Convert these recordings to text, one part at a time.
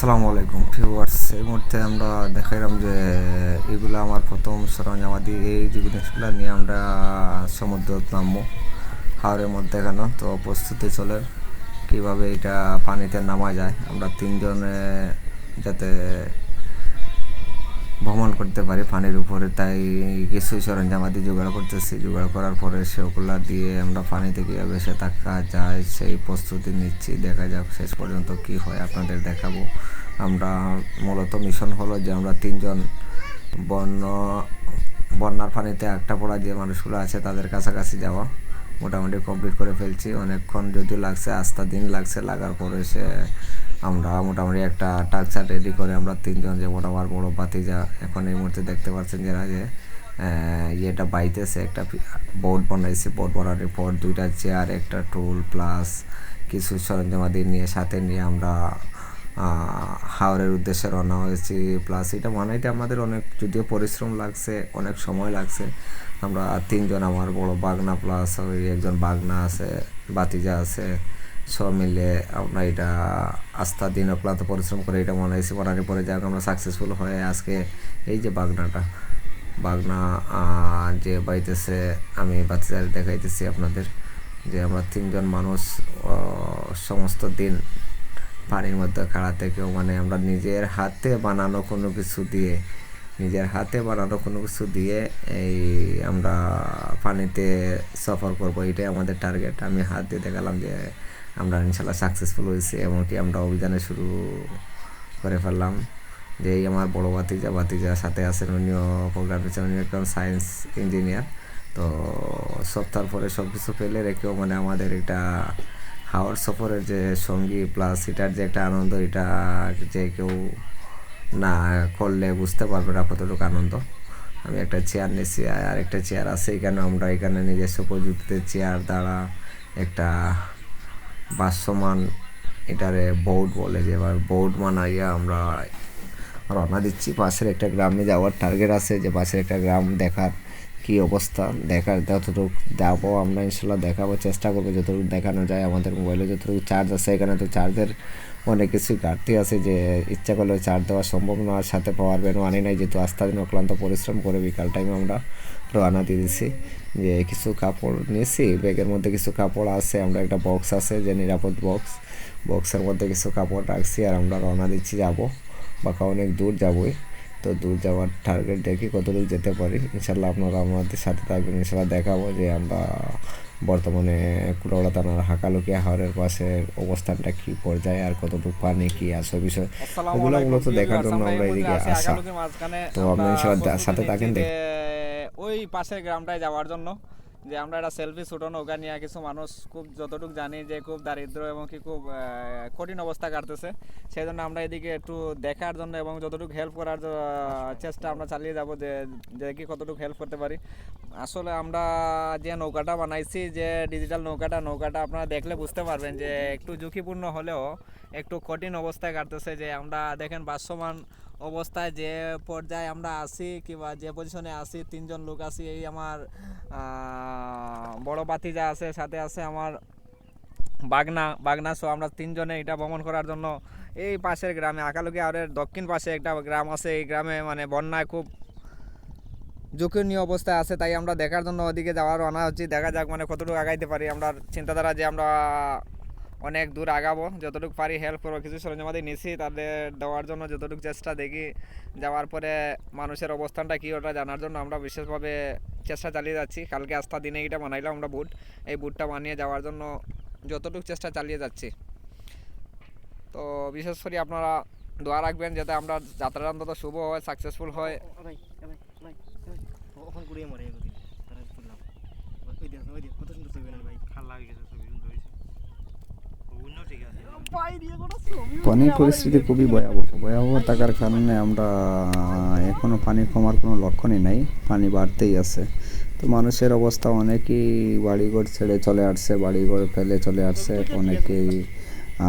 আসসালামু আলাইকুম ভিউয়ার্স, এই মুহূর্তে আমরা দেখাইলাম যে এগুলো আমার প্রথম সরঞ্জামাদি, এই জিনিসগুলো নিয়ে আমরা সমুদ্র নামবো হাওড়ের মধ্যে কেন তো প্রস্তুতি চলে কীভাবে এটা পানিতে নামা যায়। আমরা তিনজনে যাতে ভ্রমণ করতে পারি পানির উপরে, তাই কিছু সরঞ্জামাদি জোগাড় করতেছি। জোগাড় করার পরে সেগুলো দিয়ে আমরা পানিতে কীভাবে সে থাকা যায়, সেই প্রস্তুতি নিচ্ছি। দেখা যাক শেষ পর্যন্ত কি হয়, আপনাদের দেখাবো। আমরা মূলত মিশন হলো যে আমরা তিনজন বন্য, বন্যার পানিতে একটা পড়া যে মানুষগুলো আছে, তাদের কাছাকাছি যাওয়া মোটামুটি কমপ্লিট করে ফেলছি। অনেকক্ষণ যদিও লাগছে, আস্তা দিন লাগছে, লাগার পরে সে আমরা মোটামুটি একটা টাকচার রেডি করে আমরা তিনজন যেমন আমার বড় বাতিজা এখন এই মুহূর্তে দেখতে পাচ্ছেন যে আহ, ইয়েটা বাইতেছে একটা বোর্ড বানাইছে বোর্ড বানানোর পর দুইটা চেয়ার একটা টুল প্লাস কিছু সরঞ্জামাদি নিয়ে সাথে নিয়ে আমরা হাওড়ের উদ্দেশ্যে রওনা হয়েছি। প্লাস এটা বানাইতে আমাদের অনেক যদিও পরিশ্রম লাগছে অনেক সময় লাগছে। আমরা তিনজন আমার বড় বাগনা প্লাস ওই একজন বাগনা আছে বাতিজা আছে। সব মিলে আমরা এটা আস্থা দিন অক্লান্ত পরিশ্রম করে এটা বানাইছি বানানোর পরে যাক আমরা সাকসেসফুল হয়ে আজকে এই যে বাগনাটা। বাগনা যে বাইতেছে আমি বাচ্চাদের দেখাইতেছি আপনাদের যে আমরা তিনজন মানুষ সমস্ত দিন পানির মধ্যে খাড়াতে কেউ মানে আমরা নিজের হাতে বানানো কোনো কিছু দিয়ে নিজের হাতে বানানো কোনো কিছু দিয়ে এই আমরা পানিতে সফর করব, এটাই আমাদের টার্গেট আমি হাত দিয়ে দেখালাম যে আমরা ইনশাল্লাহ সাকসেসফুল হয়েছি, এমনকি আমরা অভিযানে শুরু করে ফেললাম যে এই আমার বড় বাতিজা বাতিজার সাথে আছেন উনিও প্রোগ্রাম উনি একজন সায়েন্স ইঞ্জিনিয়ার তো সপ্তাহ পরে সব কিছু ফেলে রেখেও মানে আমাদের এটা হাওয়ার সফরের যে সঙ্গী প্লাস এটার যে একটা আনন্দ, এটা যে কেউ না করলে বুঝতে পারবে না কতটুকু আনন্দ। আমি একটা চেয়ার নিয়েছি আর একটা চেয়ার আছে এখানে। আমরা এখানে নিজস্ব প্রযুক্তিতে চেয়ার দ্বারা একটা বাসমান এটারে বোর্ড বলে যে, এবার বোর্ড বানাইয়া আমরা রওনা দিচ্ছি। পাশের একটা গ্রামে যাওয়ার টার্গেট আছে যে, পাশের একটা গ্রাম দেখার কি অবস্থা? দেখার যতটুকু যাব আমরা ইনশাল্লাহ দেখাবো, চেষ্টা করব যতটুকু দেখানো যায়। আমাদের মোবাইলে যতটুকু চার্জ আছে, এখানে তো চার্জের অনেক কিছু ঘাটতি আছে যে ইচ্ছা করলে চার্জ দেওয়া সম্ভব না, আর সাথে পাওয়ার ব্যান্ড আনি নাই, যেহেতু আস্তে দিন অক্লান্ত পরিশ্রম করে বিকাল টাইমে আমরা রওনা দিয়ে দিছি যে কিছু কাপড় নিয়েছি, ব্যাগের মধ্যে কিছু কাপড় আছে, আমরা একটা বক্স আছে যে নিরাপদ বক্স বক্সের মধ্যে কিছু কাপড় রাখছি আর আমরা রওনা দিচ্ছি যাব। বাঁকা অনেক দূর যাবই, তো দূর যাওয়ার টার্গেট দেখি কতদূর যেতে পারি। ইনশাল্লাহ আপনারা আমাদের সাথে থাকবেন ইনশাল্লাহ দেখাবো যে আমরা বর্তমানে কুড়াওড়া থানার হাকালুকিয়া হাওড়ের পাশে অবস্থানটা কি পর্যায়ে আর কতটুকু পানি কি আছে বিষয় ওগুলো মূলত দেখার জন্য আমরা এদিকে আসা। তো আপনি সাথে থাকেন। ওই পাশের গ্রামটায় যাওয়ার জন্য। যে আমরা একটা সেলফি শুটো নৌকা নিয়ে কিছু মানুষ খুব যতটুকু জানি যে খুব দারিদ্র এবং কি খুব কঠিন অবস্থা কাটতেছে। সেই জন্য আমরা এদিকে একটু দেখার জন্য এবং যতটুকু হেল্প করার চেষ্টা আমরা চালিয়ে যাব যে দেখি কতটুকু হেল্প করতে পারি। আসলে আমরা যে নৌকাটা বানাইছি, যে ডিজিটাল নৌকাটা নৌকাটা আপনারা দেখলে বুঝতে পারবেন যে একটু ঝুঁকিপূর্ণ হলেও একটু কঠিন অবস্থায় কাটতেছে যে আমরা দেখেন বাসমান অবস্থায় যে পর্যায়ে আমরা আছি কিংবা যে পজিশনে আছি, তিনজন লোক আছি, এই আমার বড় বাতিজা আছে, সাথে আছে আমার বাগনা বাগনা সো আমরা তিনজনে এটা ভ্রমণ করার জন্য এই পাশের গ্রামে, আকালুকি আওয়ারের দক্ষিণ পাশে একটা গ্রাম আছে, এই গ্রামে মানে বন্যায় খুব ঝুঁকিনীয় অবস্থায় আছে, তাই আমরা দেখার জন্য ওদিকে যাওয়ার রওনা হচ্ছি দেখা যাক মানে কতটুকু আগাইতে পারি। আমরা চিন্তাধারা যে আমরা অনেক দূর আগাবো। যতটুকু পারি হেল্প করব। কিছু সরঞ্জামাদি নিছি তাদের দেওয়ার জন্য যতটুকু চেষ্টা দেখি। যাওয়ার পরে মানুষের অবস্থানটা কী ওটা জানার জন্য আমরা বিশেষভাবে চেষ্টা চালিয়ে যাচ্ছি। কালকে আস্থা দিনে এটা বানাইলাম আমরা বুট এই বুটটা বানিয়ে যাওয়ার জন্য যতটুকু চেষ্টা চালিয়ে যাচ্ছি। তো বিশেষ করে আপনারা দোয়া রাখবেন যাতে আমরা যাত্রাটা অন্তত শুভ হয় সাকসেসফুল হয়। কত সুন্দর ভাই ভালো লাগে গেছে ছবি সুন্দর হয়েছে অন্য ঠিক আছে পানির পরিস্থিতি খুবই ভয়াবহ। ভয়াবহ থাকার কারণে আমরা এখনও পানি কমার কোনো লক্ষণই নাই, পানি বাড়তেই আছে। তো মানুষের অবস্থা অনেকেই বাড়িঘর ছেড়ে চলে আসছে, বাড়িঘর ফেলে চলে আসছে অনেকেই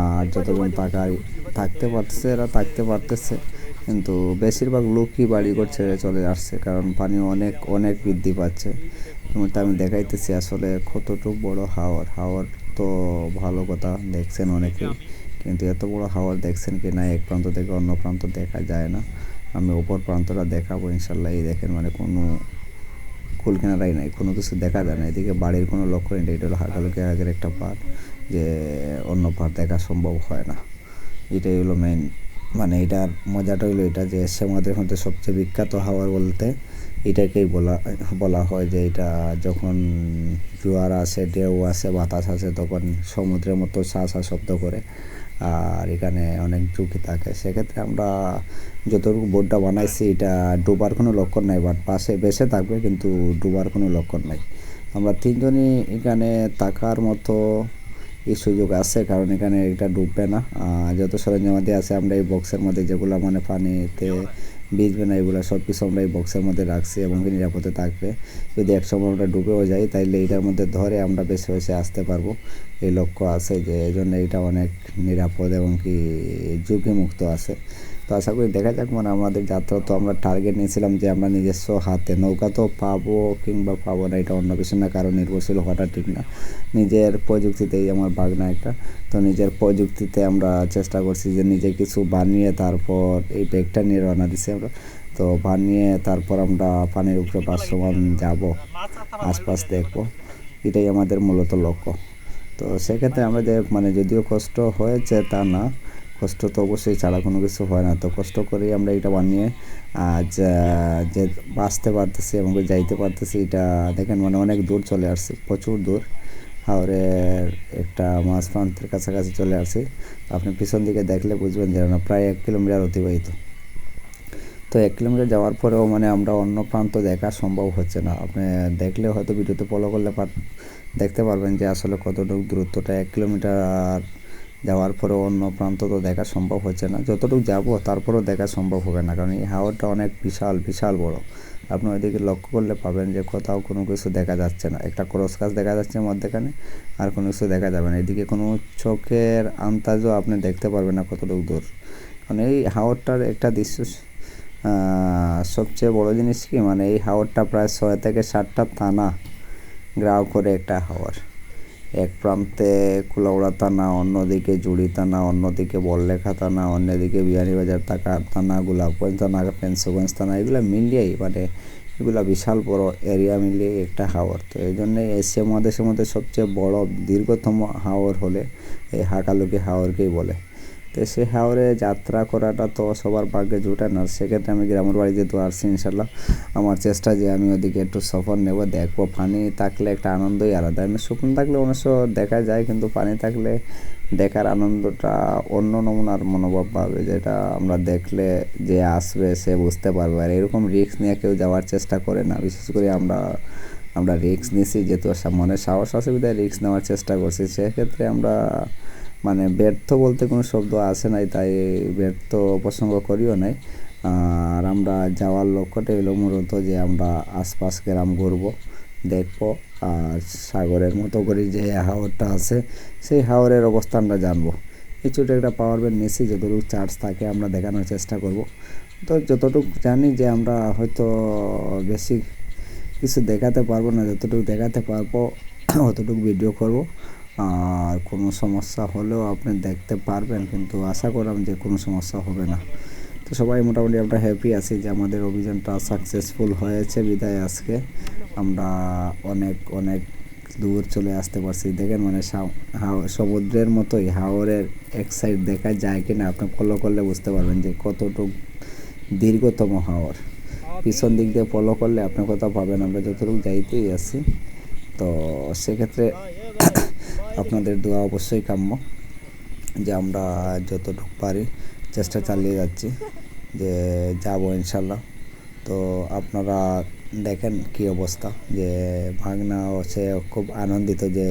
আর যতজন টাকায় থাকতে পারতেছে, এরা থাকতে পারতেছে। কিন্তু বেশিরভাগ লোকই বাড়িঘর ছেড়ে চলে আসছে, কারণ পানি অনেক অনেক বৃদ্ধি পাচ্ছে। আমি দেখাইতেছি, আসলে কতটুকু বড় হাওর হাওর তো ভালো কথা দেখছেন অনেকেই। কিন্তু এত বড় হাওয়ার দেখছেন কি না এক প্রান্ত থেকে অন্য প্রান্ত দেখা যায় না। আমি ওপর প্রান্তটা দেখাবো ইনশাল্লাহ এই দেখেন মানে কোনো কুল কিনারাই নাই কোনো কিছু দেখা যায় না। এদিকে বাড়ির কোনো লক্ষ্য নেই এটা হলো হাকালুকি আগের একটা পার্ট যে অন্য পার্ট দেখা সম্ভব হয় না। এটাই হলো মেন মানে এটার মজাটা হলো এটা যে সমাজের মধ্যে সবচেয়ে বিখ্যাত হাওয়ার বলতে এটাকেই বলা বলা হয় যে এটা যখন জোয়ার আসে, ঢেউ আসে, বাতাস আসে, তখন সমুদ্রের মতো সা সা শব্দ করে। আর এখানে অনেক ঝুঁকি থাকে। সেক্ষেত্রে আমরা যতটুকু বোর্ডটা বানাইছি, এটা ডুবার কোনো লক্ষণ নাই বাট পাশে বেসে থাকবে কিন্তু ডুবার কোনো লক্ষণ নাই। আমরা তিনজনই এখানে থাকার মতো এই সুযোগ আছে, কারণ এখানে এটা ডুববে না। যত সরঞ্জামাদি আছে, আমরা এই বক্সের মধ্যে যেগুলো মানে পানিতে ভিজবে না এগুলো সব কিছু আমরা এই বক্সের মধ্যে রাখছি এবং নিরাপদে থাকবে। যদি এক সময় আমরা ডুবেও যাই, তাইলে এটার মধ্যে ধরে আমরা বেশি বেশি আসতে পারব। এই লক্ষ্য আছে যে এই জন্য এটা অনেক নিরাপদ এবং কি ঝুঁকিমুক্ত আছে। তো আশা করি দেখা যাক মানে আমাদের যাত্রা তো আমরা টার্গেট নিয়েছিলাম যে আমরা নিজস্ব হাতে নৌকা তো পাবো কিংবা পাবো না, এটা অন্য কিছু না, কারণ নির্ভরশীল হওয়াটা ঠিক না। নিজের প্রযুক্তিতেই আমার বাগনা একটা। তো নিজের প্রযুক্তিতে আমরা চেষ্টা করছি যে নিজে কিছু বানিয়ে তারপর এই ব্যাগটা নিয়ে রওনা দিছি আমরা। তো বানিয়ে তারপর আমরা পানির উপরে বাসমান যাব, আশপাশ দেখব। এটাই আমাদের মূলত লক্ষ্য। তো সেক্ষেত্রে আমরা যে মানে যদিও কষ্ট হয়েছে তা না কষ্ট তো অবশ্যই ছাড়া কোনো কিছু হয় না। তো কষ্ট করেই আমরা এটা বানিয়ে আজ যে বাঁচতে পারতেছি এবং যাইতে পারতেছি, এটা দেখেন মানে অনেক দূর চলে আসছে, প্রচুর দূর। হাওড়ের একটা মাছ প্রান্তের কাছাকাছি চলে আসছি। আপনি পিছন দিকে দেখলে বুঝবেন যে না, প্রায় এক কিলোমিটার অতিবাহিত। তো এক কিলোমিটার যাওয়ার পরেও মানে আমরা অন্য প্রান্ত দেখা সম্ভব হচ্ছে না। আপনি দেখলে হয়তো ভিডিওতে ফলো করলে দেখতে পারবেন যে আসলে কতটুকু দূরত্বটা, এক কিলোমিটার যাওয়ার পরেও অন্য প্রান্ত তো দেখা সম্ভব হচ্ছে না। যতটুকু যাব, তারপরেও দেখা সম্ভব হবে না। কারণ এই হাওরটা অনেক বিশাল বিশাল বড়। আপনি ওইদিকে লক্ষ্য করলে পাবেন যে কোথাও কোনো কিছু দেখা যাচ্ছে না। একটা ক্রস কাজ দেখা যাচ্ছে মধ্যেখানে, আর কোনো কিছু দেখা যাবে না। এদিকে কোনো চোখের আন্তাজও আপনি দেখতে পারবেন না কতটুকু দূর। কারণ এই হাওয়ারটার একটা দৃশ্য সবচেয়ে বড় জিনিস কি? মানে এই হাওয়ারটা প্রায় ছয় থেকে সাতটা থানা গ্রাহ করে একটা হাওর। এক প্রান্তে কুলাউড়া থানা, অন্যদিকে জুড়ি থানা, অন্যদিকে বললেখা থানা, অন্যদিকে বিহারীবাজার থাকা থানা গোলাপগঞ্জ থানা পেন্সগঞ্জ থানা, এগুলো মিলিয়েই মানে এগুলো বিশাল বড় এরিয়া মিলিয়ে একটা হাওর। তো এই জন্যে এশিয়া মহাদেশের মধ্যে সবচেয়ে বড় দীর্ঘতম হাওর হলে এই হাকালুকি হাওরকেই বলে। তো সে হাওরে যাত্রা করাটা তো সবার ভাগ্যে জুটে না। সেক্ষেত্রে আমি গ্রামের বাড়ি যেহেতু আসছি ইনশাল্লাহ আমার চেষ্টা যে আমি ওদিকে একটু সফর নেব, দেখব। পানি থাকলে একটা আনন্দই আলাদা। এমনি শুকনো থাকলে অবশ্য দেখা যায়, কিন্তু পানি থাকলে দেখার আনন্দটা অন্য নমুনার মনোভাব পাবে, যেটা আমরা দেখলে যে আসবে সে বুঝতে পারবে। আর এরকম রিস্ক নিয়ে কেউ যাওয়ার চেষ্টা করে না। বিশেষ করে আমরা আমরা রিস্ক নিছি, যেহেতু মনে সাহস আছে বিধায় রিস্ক নেওয়ার চেষ্টা করছি। সেক্ষেত্রে আমরা মানে ব্যর্থ বলতে কোনো শব্দ আসে নাই, তাই ব্যর্থ প্রসঙ্গ করিও নাই। আর আমরা যাওয়ার লক্ষ্যটা হলো মূলত যে আমরা আশপাশ গ্রাম ঘুরবো, দেখব, আর সাগরের মতো করে যে হাওরটা আছে, সেই হাওরের অবস্থানটা জানব। এই ছোটো একটা পাওয়ার ব্যাংক নিয়েছি যতটুকু চার্জ থাকে আমরা দেখানোর চেষ্টা করব। তো যতটুকু জানি যে আমরা হয়তো বেশি কিছু দেখাতে পারব না, যতটুকু দেখাতে পারব, অতটুকু ভিডিও করব। আর কোনো সমস্যা হলেও আপনি দেখতে পারবেন, কিন্তু আশা করলাম যে কোনো সমস্যা হবে না। তো সবাই মোটামুটি আমরা হ্যাপি আছি যে আমাদের অভিযানটা সাকসেসফুল হয়েছে বিদায় আজকে। আমরা অনেক অনেক দূর চলে আসতে পারছি। দেখেন মানে সমুদ্রের মতোই, হাওরের এক সাইড দেখা যায় কিনা আপনি ফলো করলে বুঝতে পারবেন যে কতটুকু দীর্ঘতম হাওর। পিছন দিক দিয়ে ফলো করলে আপনি কোথাও পাবেন আমরা যতটুকু যাইতেই আছি। তো সেক্ষেত্রে আপনাদের দোয়া অবশ্যই কাম্য যে আমরা যতটুকু পারি চেষ্টা চালিয়ে যাচ্ছি, যে যাব ইনশাল্লাহ। তো আপনারা দেখেন কি অবস্থা, যে ভাগনা সে খুব আনন্দিত যে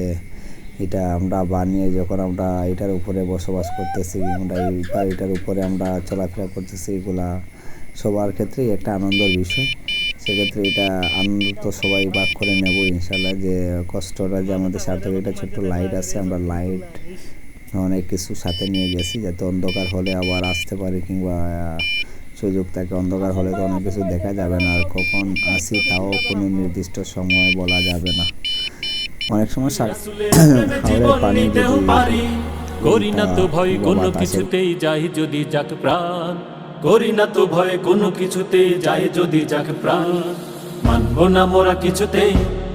এটা আমরা বানিয়ে যখন আমরা এটার উপরে বসবাস করতেছি, আমরা এই বাড়িটার উপরে আমরা চলাফেরা করতেছি, এগুলা সবার ক্ষেত্রেই একটা আনন্দের বিষয়। সেক্ষেত্রে এটা আনন্দ তো সবাই ভাগ করে নেব ইনশাল্লাহ যে কষ্টটা যে আমাদের সার্থক এটা ছোট্ট লাইট আছে আমরা লাইট অনেক কিছু সাথে নিয়ে গেছি যাতে অন্ধকার হলে আবার আসতে পারি কিংবা সুযোগ থাকে অন্ধকার হলে তো অনেক কিছু দেখা যাবে না আর কখন আসি তাও কোনো নির্দিষ্ট সময় বলা যাবে না। অনেক সময় হাওরের পানি যদি করি না তো ভয় কোনো কিছুতেই যাই যদি যাক প্রাণ। করি না তো ভয় কোনো কিছুতেই যাই যদি যাক প্রাণ। মানব না মোরা কিছুতেই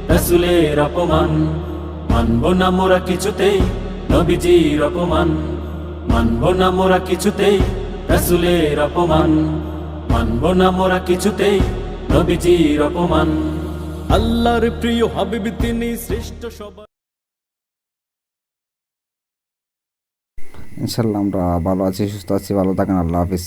রসুলের অপমান। মানব না মোরা কিছুতেই নবীজির অপমান। মানব না মোরা কিছুতেই রসুলের অপমান। মানব না মোরা কিছুতেই নবীজির অপমান। আল্লাহর প্রিয় হাবিব তিনি শ্রেষ্ঠ সবার। ইনশাল্লাহ আমরা ভালো আছি, সুস্থ আছি, ভালো থাকেন, আল্লাহ হাফিজ।